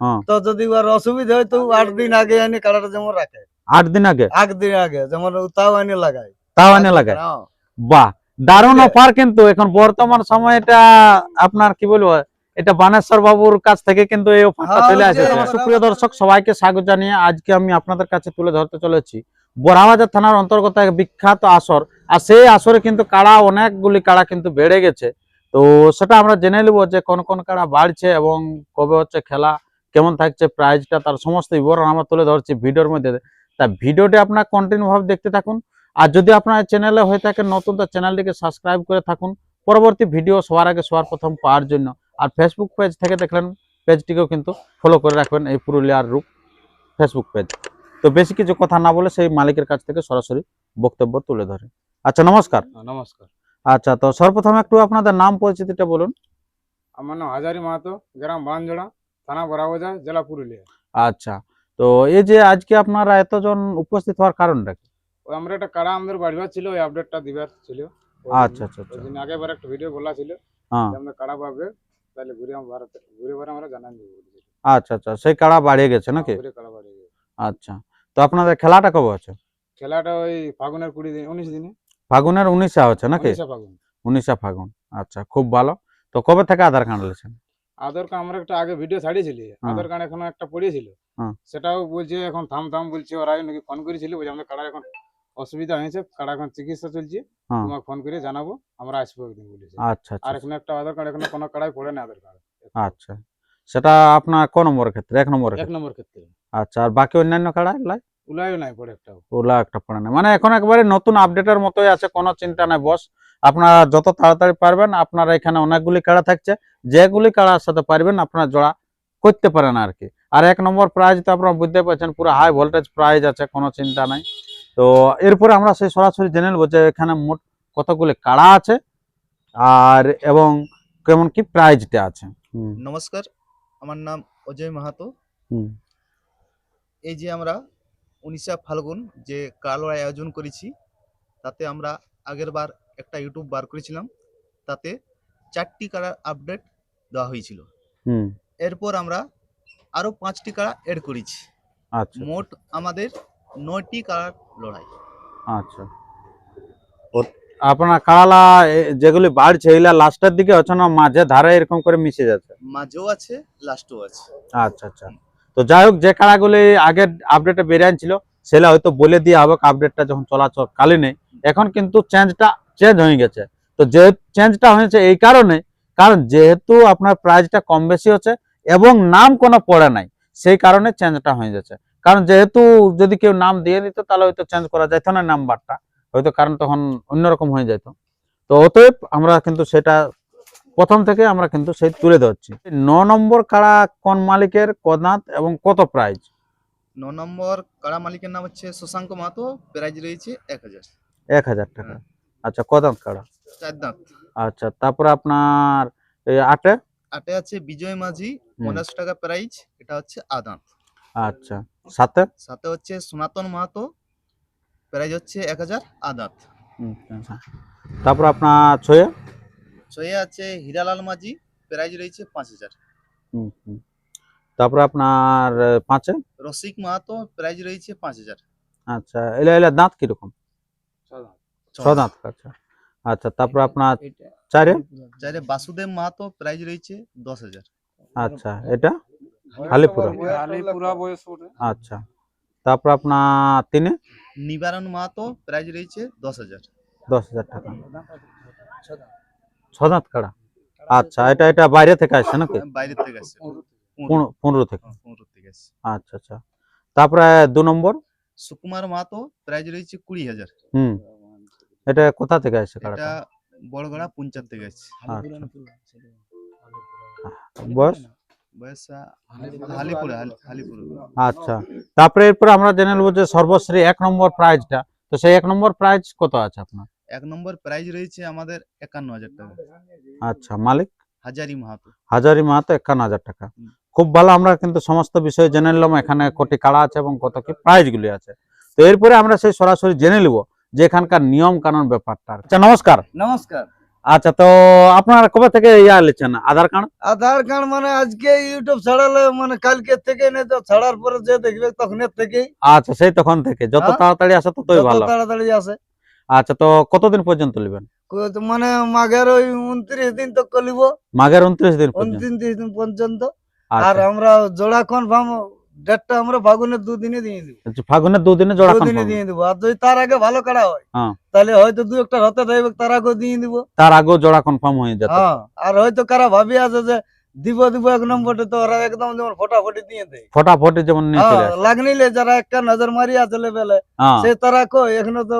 হ্যাঁ। তো যদি অসুবিধা হয় তো আট দিন আগে এনে কাড়াটা যেমন রাখে। আট দিন আগে? আট দিন আগে যেমন তাও এনে লাগায়। তাও এনে হ্যাঁ। বাহ দারুণ অফার কিন্তু। এখন বর্তমান আপনার কি বলব এটা বানেশ্বর বাবুর কাছ থেকে কিন্তু এই অফারটা হ্যাঁ, চলে আসে সুপ্রিয় দর্শক সবাইকে স্বাগত জানিয়ে আজকে আমি আপনাদের কাছে তুলে ধরতে চলেছি। বড়াবাজার থানার অন্তর্গত এক বিখ্যাত আসর। আর সেই আসরে কিন্তু কাড়া অনেকগুলি কাড়া কিন্তু বেড়ে গেছে। তো সেটা আমরা জেনে নেব যে কোন কোন কারা বাড়ছে এবং কবে হচ্ছে খেলা, কেমন থাকছে প্রাইজটা তার সমস্ত বিবরণ আমরা তুলে ধরছি ভিডিওর মধ্যে। তা ভিডিওটি আপনার কন্টিনিউ ভাবে দেখতে থাকুন। আর যদি আপনার চ্যানেলে হয়ে থাকে নতুন, তো চ্যানেলটিকে সাবস্ক্রাইব করে থাকুন। পরবর্তী ভিডিও সবার আগে, সবার প্রথম পাওয়ার জন্য। আর ফেসবুক পেজ থেকে দেখলেন পেজটিকেও কিন্তু ফলো করে রাখবেন এই পুরুলিয়ার রূপ ফেসবুক পেজ তো বেশি কিছু কথা না বলে সেই মালিকের কাছ থেকে সরাসরি বক্তব্য তুলে ধরে। আচ্ছা নমস্কার। নমস্কার। আচ্ছা তো সর্বপ্রথম একটু আপনাদের নাম পরিচিতিটা বলুন। আমার নাম হাজারি মাহাতো গ্রাম বানজোড়া থানা বড়াবাজার জেলা পুরুলিয়া। আচ্ছা তো এই যে আজকে আপনারা এতজন উপস্থিত হওয়ার কারণটা কি? ওই আমরা একটা কারা আমাদের বাড়িবার ছিল ওই আপডেটটা দিবার ছিল। আচ্ছা আচ্ছা আচ্ছা। দিন আগেবার একটা ভিডিও বলা ছিল হ্যাঁ। যে আমাদের কাড়া পাবে তাহলে ঘুরে আমরা ভারতে ঘুরে ঘুরে আমরা জানান দেবো। আচ্ছা আচ্ছা সেই কারা বাড়িয়ে গেছে নাকি? ঘুরে কাড়া বাড়ি গেছে। আচ্ছা তো আপনাদের খেলাটা কবে আছে খেলাটা ওই ফাগুনের কুড়ি দিন উনিশ দিনে। ফাগুনের উনিশে হচ্ছে নাকি? উনিশে ফাগুন। উনিশে ফাগুন আচ্ছা খুব ভালো। তো কবে থেকে আধার কার্ড নিয়েছেন আধার কার্ড আমরা একটা আগে ভিডিও ছাড়িয়েছিলি। আধার কার্ড এখনও একটা পড়িয়েছিল। হ্যাঁ। সেটাও বলছে এখন থাম থাম বলছে ওরাই নাকি ফোন করেছিল বলছে আমাদের কাড়া এখন অসুবিধা হয়েছে কাড়া এখন চিকিৎসা চলছে। হ্যাঁ। তোমাকে ফোন করে জানাব আমরা আসব একদিন বলেছে। আচ্ছা আর আচ্ছা। এখানে একটা আধার কার্ড এখন কোনো কাড়াই পড়ে না আধার কার্ড। আচ্ছা। সেটা আপনার কোন নম্বরের ক্ষেত্রে? এক নম্বরের এক নম্বর ক্ষেত্রে। আচ্ছা আর বাকি অন্যান্য কাড়া লাই উলাইও নাই পড়ে একটাও ওলা একটা পড়ে না মানে এখন একবারে নতুন আপডেটের মতোই আছে কোনো চিন্তা নাই বস আপনারা যত তাড়াতাড়ি পারবেন আপনারা এখানে অনেকগুলি কাড়া থাকছে। যেগুলি কাড়ার সাথে পারবেন আপনারা জোড়া করতে পারেন আর কি আর এক নম্বর প্রাইজ তো আপনারা বুঝতে পারছেন পুরো হাই ভোল্টেজ প্রাইজ আছে কোনো চিন্তা নাই। তো এরপরে আমরা সেই সরাসরি জেনে নেব যে এখানে মোট কতগুলি কাড়া আছে আর এবং কেমন কি প্রাইজটা আছে। নমস্কার আমার নাম অজয় মাহাতো। হুম। এই যে আমরা উনিশা ফাল্গুন যে কালোড়াই আয়োজন করেছি তাতে আমরা আগের বার একটা ইউটিউব বার করেছিলাম তাতে চারটি কারার আপডেট দেওয়া হয়েছিল। এরপর আমরা আরও পাঁচটি কারা এড করেছি। আচ্ছা। মোট আমাদের নয়টি কারার লড়াই। আচ্ছা। আপনার কাড়ালা যেগুলি বাড়ছে এগুলা লাস্টের দিকে হচ্ছে না মাঝে ধারে এরকম করে মিশে যাচ্ছে? মাঝেও আছে লাস্টও আছে। আচ্ছা আচ্ছা। তো যাই হোক, যে কাড়াগুলি আগের আপডেটে বেরিয়ে ছিল সেটা হয়তো বলে দিয়ে হবে আপডেটটা যখন চলাচল কালীনে এখন কিন্তু চেঞ্জটা চেঞ্জ হয়ে গেছে। তো যে চেঞ্জটা হয়েছে এই কারণে, কারণ যেহেতু আপনার প্রাইসটা কম বেশি হচ্ছে এবং নাম কোনো পড়ে নাই, সেই কারণে চেঞ্জটা হয়ে যাচ্ছে। কারণ যেহেতু যদি কেউ নাম দিয়ে দিত তাহলে হয়তো চেঞ্জ করা যেত না নাম্বারটা হয়তো কারণ তখন অন্যরকম হয়ে যেত তো অতএব আমরা কিন্তু সেটা প্রথম থেকে আমরা কিন্তু সেই তুলে ধরছি। ন নম্বর কাড়া কোন মালিকের কদাঁত এবং কত প্রাইজ ন নম্বর কারা মালিকের নাম হচ্ছে শশাঙ্ক মাহাতো প্রাইজ রয়েছে এক হাজার। এক হাজার টাকা। আচ্ছা কদাঁত কাড়া চার দাঁত। আচ্ছা তারপরে আপনার এই আটে? আটে আছে বিজয় মাঝি। পঞ্চাশ টাকা প্রাইজ এটা হচ্ছে আদাঁত। আচ্ছা সাথে সাথে হচ্ছে সনাতন মাহাতো প্রাইজ হচ্ছে এক হাজার আদাত। আচ্ছা। তারপর আপনার ছয়ে? ছয়ে আছে হীরালাল মাঝি প্রাইজ রয়েছে পাঁচ হাজার। হুম, হুম। তারপরে আপনার পাঁচে? রসিক মাহাতো প্রাইজ রয়েছে পাঁচ হাজার। আচ্ছা এলা এলা দাঁত কীরকম। ছ দাঁত। আচ্ছা। আচ্ছা তারপর আপনার চারে? চারে বাসুদেব মাহাতো প্রাইজ রয়েছে দশ হাজার। আচ্ছা এটা? হালিপুরা। হালিপুরা বয়স। আচ্ছা। তারপর আপনার তিনে? নিবারণ মাহাতো প্রাইজ রয়েছে দশ হাজার। দশ হাজার টাকা। ছ দাঁত কাড়া? আচ্ছা এটা এটা বাইরে থেকে আসছে নাকি? বাইরের থেকে আসছে। পনেরো- থেকে। পনেরো থেকে আসছে। আচ্ছা আচ্ছা। তারপরে দু নম্বর? সুকুমার মাহাতো প্রাইজ রয়েছে কুড়ি হাজার। হুম। এটা কোথা থেকে আসছে এটা কাড়াটা বড়গড়া পঞ্চায়েত থেকে আসছে। আচ্ছা। বয়স? আচ্ছা। তারপরে এরপরে আমরা জেনে নেব যে সর্বশ্রী এক নম্বর প্রাইজটা। তো সেই এক নম্বর প্রাইজ কত আছে আপনার? এক নম্বর প্রাইজ রয়েছে আমাদের একান্ন হাজার টাকা। আচ্ছা মালিক? হাজারি মাহাতো। হাজারি মাহাতো একান্ন হাজার টাকা খুব ভালো আমরা কিন্তু সমস্ত বিষয় জেনে নিলাম এখানে কোটি কাড়া আছে এবং কত কি প্রাইজ গুলি আছে। তো এরপরে আমরা সেই সরাসরি জেনে নিব যে এখানকার নিয়ম কানুন ব্যাপারটা আচ্ছা নমস্কার। নমস্কার। আচ্ছা তো আপনারা কবে থেকে ইয়া লিখছেন? আধার কার্ড? আধার কার্ড মানে আজকে ইউটিউব ছাড়ালে মানে কালকে থেকে নেই তো ছাড়ার পরে যে দেখবে তখন থেকেই। আচ্ছা সেই তখন থেকে। যত হ্যাঁ। তাড়াতাড়ি আসে ততই ভালো। তাড়াতাড়ি আসে। আচ্ছা তো কতদিন পর্যন্ত নেবেন? কো- তো মানে মাঘের ওই উনত্রিশ দিন তো কলিব। মাঘের উনত্রিশ দিন উনত্রিশ দিন পর্যন্ত। আর আচ্ছা আমরা জোড়া কনফার্ম ডেটটা আমরা ফাগুনের দুদিনে দিয়ে দিব। আচ্ছা, ফাগুনের দুদিনে জোড়া দুদিনে দিয়ে দিব। আর যদি তার আগে ভালো কাটা হয় হ্যাঁ। তাহলে হয়তো দু একটা হতে থাকবে তার আগেও দিয়ে দিব। তার আগেও জোড়া কনফার্ম হয়ে হ্যাঁ আর হয়তো কারা ভাবি আছে যে দিব দিব এক তো ওরা একদম যেমন ফটাফটি দিয়ে দেয়। ফটাফটি যেমন হ্যাঁ, লাগনিলে যারা একটা নজর মারি আছে লেভেলে সে তারা কই এখনও তো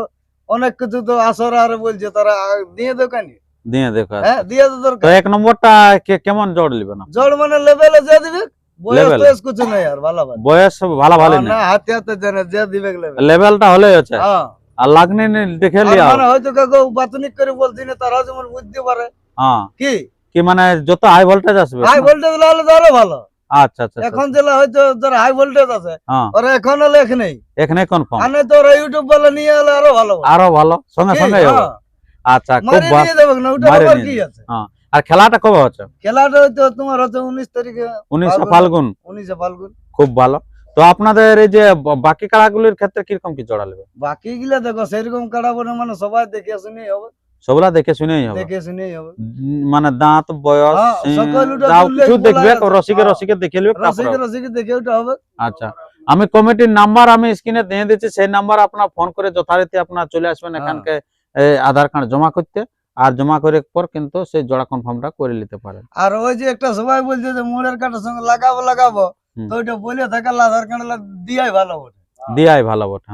অনেক কিছু তো আসর আর বলছে তারা দিয়ে দোকানি দিয়ে দেখো হ্যাঁ দিয়ে তো তো দরকার এক নম্বরটা কে- কেমন জোড় নিবে না? মানে লেভেলে যে দিবে বয়স কিছু নাই আর ভালো ভালো। বয়স ভালো ভালো না হাতে হাতে জানে যে দিবে লেভেল লেভেলটা হচ্ছে। হ্যাঁ। আর লাগনি দেখে লিয়া মানে হয়তো কাকু বাতনিক করে বলছি না তারা যেমন বুঝতে পারে। হ্যাঁ। কি? কি মানে যত হাই ভোল্টেজ আসবে। হাই ভোল্টেজ হলে আরও ভালো। আচ্ছা আচ্ছা এখন যেটা হয়তো যারা হাই ভোল্টেজ আছে হ্যাঁ। ওরা এখন হলে এক এখানে কনফার্ম আনে তো ওরা ইউটিউব বলে নিয়ে এলে আরও ভালো আরও ভালো? সঙ্গে সঙ্গে হ্যাঁ, আচ্ছা খুব ভালো কি আছে? আর খেলাটা কবে হচ্ছে? খেলাটা হয়তো তোমার হচ্ছে উনিশ তারিখে উনিশে ফাল্গুন। উনিশে ফাল্গুন। খুব ভালো। তো আপনাদের এই যে বাকি খেলাগুলির ক্ষেত্রে কীরকম কি জোড়া নেবে? বাকি গুলা দেখো সেরকম বলে মানে সবাই দেখে শুনেই হবে। সবগুলা দেখে শুনেই হবে। দেখে শুনেই হবে। মানে দাঁত বয়স হ্যাঁ, সকলটা কিছু দেখবে। রসিকে হ্যাঁ। রসিকে দেখে নেবে রসিকে দেখে ওটা হবে। আচ্ছা আমি কমিটির নাম্বার আমি স্ক্রিনে দিয়ে দিচ্ছি সেই নাম্বার আপনার ফোন করে যথারীতি আপনার চলে আসবেন হ্যাঁ। এখানকে আধার কার্ড জমা করতে আর জমা করে পর কিন্তু সেই জোড়া কনফার্মটা করে নিতে পারেন। আর ওই যে একটা সবাই বলছে যে মোড়ের কাটার সঙ্গে লাগাবো লাগাবো তো ওইটা বলে থাকে আধার কার্ড দিয়াই ভালো বটে। দিয়াই ভালো বটে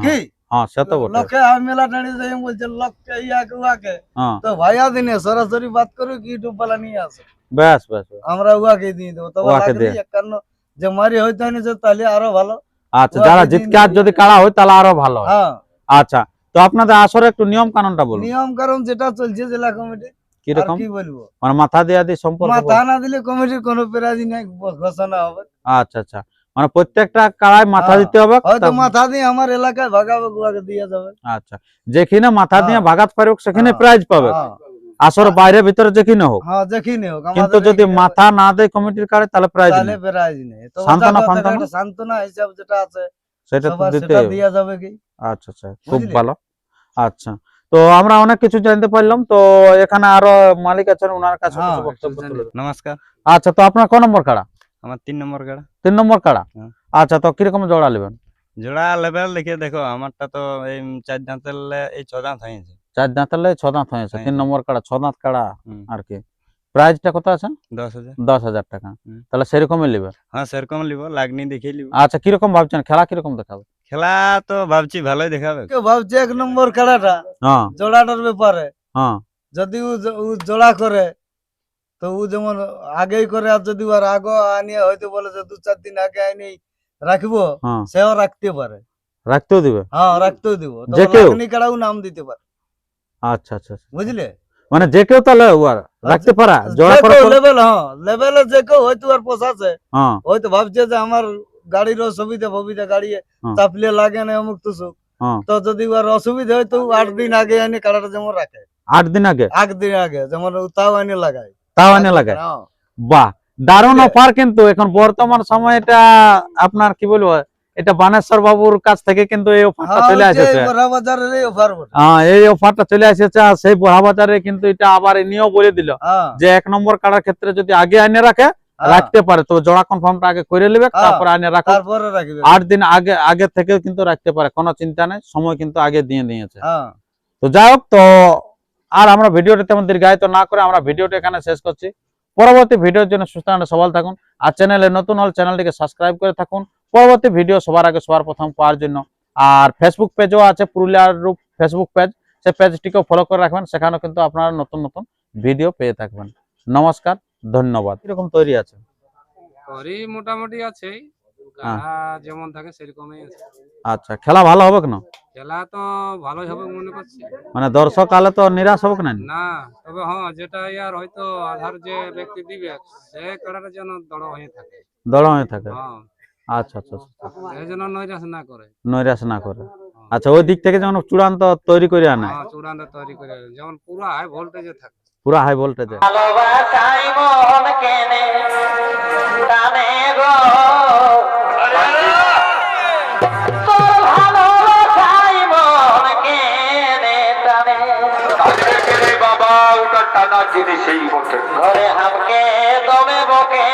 হ্যাঁ। কি হ্যাঁ সে তো বটে লোকে আর মেলা টানি যাই বলছে লোককে ইয়াকে উয়াকে হ্যাঁ তো ভাইয়া দিনে সরাসরি বাত করো কি ইউটিউব वाला নিয়ে আসে বেশ বেশ বেশ। আমরা উয়াকে দিয়ে দেবো তবে উয়াকে লাগলে দিয়ে। একান্ন যে মারি হইতে হয়নি যে তাহলে আরও ভালো আচ্ছা উয়াকে যারা দিয়ে জিতকার দিলে- যদি কাড়া হয় তাহলে আরও ভালো হয় হ্যাঁ আচ্ছা তো আপনাদের আসরে একটু নিয়ম কানুনটা বলুন নিয়ম কারণ যেটা চলছে জেলা কমিটি আর কীরকম কি বলব মানে মাথা দিয়া দিয়ে সম্পর্ক মাথা না দিলে কমিটির কোনো প্রাজি নাই ঘোষণা হবে আচ্ছা আচ্ছা মানে প্রত্যেকটা কাড়ায় মাথা হ্যাঁ। দিতে হবে মাথা দিয়ে আমার এলাকায় ভাগাবে গুয়াকে দিয়ে যাবে। আচ্ছা যেখানে মাথা দিয়ে হ্যাঁ। ভাগাত পারুক সেখানে। প্রাইজ পাবে। হ্যাঁ, আসর বাইরে ভিতরে যেখানে হোক। হ্যাঁ দেখি নি হোক কিন্তু যদি মাথা না দেয় কমিটির কাড়ে তাহলে প্রাইজ তাহলে নেই। প্রাইজ নেই। ওটা ফান্তনা? একটা সান্ত্বনা হিসাব যেটা আছে সেটা তো দিতে। দেওয়া যাবে কি? আচ্ছা আচ্ছা খুব ভালো। আচ্ছা তো আমরা অনেক কিছু জানতে পারলাম। তো এখানে আরও মালিক আছেন ওনার কাছে বক্তব্য। নমস্কার। আচ্ছা তো আপনার ক নম্বর কাড়া? আমার তিন নম্বর গাড়া। তিন নম্বর কাড়া? হ্যাঁ। আচ্ছা তো কীরকম জোড়া নেবেন? জোড়া লেভেল দেখে দেখো আমারটা তো এই চার দাঁতের এই ছ দাঁত হয়েছে চার দাঁতালে ছ দাঁত হয়েছে তিন হ্যাঁ। নম্বর কাড়া ছ দাঁত কাড়া আর কি। প্রাইসটা কত আছে? দশ হাজার। দশ হাজার টাকা। তাহলে সেরকমই নেবে? হ্যাঁ সেরকম লিব লাগনি দেখে লিব আচ্ছা কীরকম ভাবছেন? খেলা কীরকম দেখাবে? খেলা তো ভাবছি ভালোই দেখাবে। কেউ ভাবছে এক নম্বর খেলাটা হ্যাঁ। জোড়াটার ব্যাপারে। হ্যাঁ। যদি ও জোড়া করে তো ও যেমন আগেই করে আর যদি ওর আগে আনিয়ে হয়তো বলে যে দু চার দিন আগে আনি রাখব হ্যাঁ। সেও রাখতে পারে। রাখতেও দিবে? হ্যাঁ রাখতেও দিব। যে কেউ? কাড়াও নাম দিতে পারে। আচ্ছা আচ্ছা আচ্ছা। বুঝলে? মানে যে কেউ তাহলে রাখতে পারা? জোড়া করে লেভেল হ্যাঁ লেভেলে যে কেউ হয়তো আর পোষাছে। হ্যাঁ। হয়তো ভাবছে যে আমার গাড়ির অসুবিধা ফবিধা গাড়ি হ্যাঁ। চাপলে লাগে না অমুক তুসুক। হ্যাঁ। তো যদি ওর অসুবিধা হয় তো আট দিন আগে এনে কাড়াটা যেমন রাখে। আট দিন আগে? আট দিন আগে যেমন তাও এনে লাগায়। তাও এনে লাগে হ্যাঁ। বাহ দারুণ অফার কিন্তু। এখন বর্তমান সময় এটা আপনার কি বলব এটা বানেশ্বর বাবুর কাছ থেকে কিন্তু এই অফারটা হ্যাঁ, চলে আসেছে এই হ্যাঁ এই অফারটা চলে আসেছে আর সেই বাজারে কিন্তু এটা আবার নিয়েও বলে দিল হ্যাঁ, যে এক নম্বর কাটার ক্ষেত্রে যদি আগে আনে রাখে হ্যাঁ, রাখতে পারে। তো জোড়া কনফার্মটা আগে করে নেবে হ্যাঁ। তারপর আনে রাখো আট দিন আগে আগে থেকেও কিন্তু রাখতে পারে কোনো চিন্তা নেই সময় কিন্তু আগে দিয়ে দিয়েছে। হ্যাঁ। তো যাই হোক তো আর আমরা ভিডিওটা তেমন দীর্ঘায়িত না করে আমরা ভিডিওটা এখানে শেষ করছি। পরবর্তী ভিডিওর জন্য সুস্থ সবাল থাকুন। আর চ্যানেলে নতুন হল চ্যানেলটিকে সাবস্ক্রাইব করে থাকুন। পরবর্তী ভিডিও সবার আগে সবার প্রথম পাওয়ার জন্য। আর ফেসবুক পেজও আছে পুরুলিয়ার রূপ ফেসবুক পেজ সেই পেজটিকেও ফলো করে রাখবেন সেখানেও কিন্তু আপনারা নতুন নতুন ভিডিও পেয়ে থাকবেন। নমস্কার ধন্যবাদ। এরকম তৈরি আছে? ঘরই মোটামুটি আছে হ্যাঁ। যেমন থাকে সেরকমই আছে। আচ্ছা খেলা ভালো হবে কেন? খেলা তো ভালোই হবে মনে করছি। মানে দর্শক আলে তো নিরাশ হবে না না তবে হ্যাঁ যেটা ইয়ার হয়তো আধার যে ব্যক্তি দিবে সে কাড়াটা যেন দড় হয়ে থাকে। দড় হয়ে থাকে। হ্যাঁ। আচ্ছা আচ্ছা আচ্ছা। সে যেন নৈরাশ না করে। নৈরাশ না করে। আচ্ছা ওই দিক থেকে যেমন চূড়ান্ত তৈরি করে আনে? হ্যাঁ চূড়ান্ত তৈরি করে যেমন পুরো হাই ভোল্টেজে থাকে। পুরা হাই ভোল্টেজে ভালোবাসাই মন কেনে টানে গো। যিনি সেই বটে ঘরে হামকে দমে বকে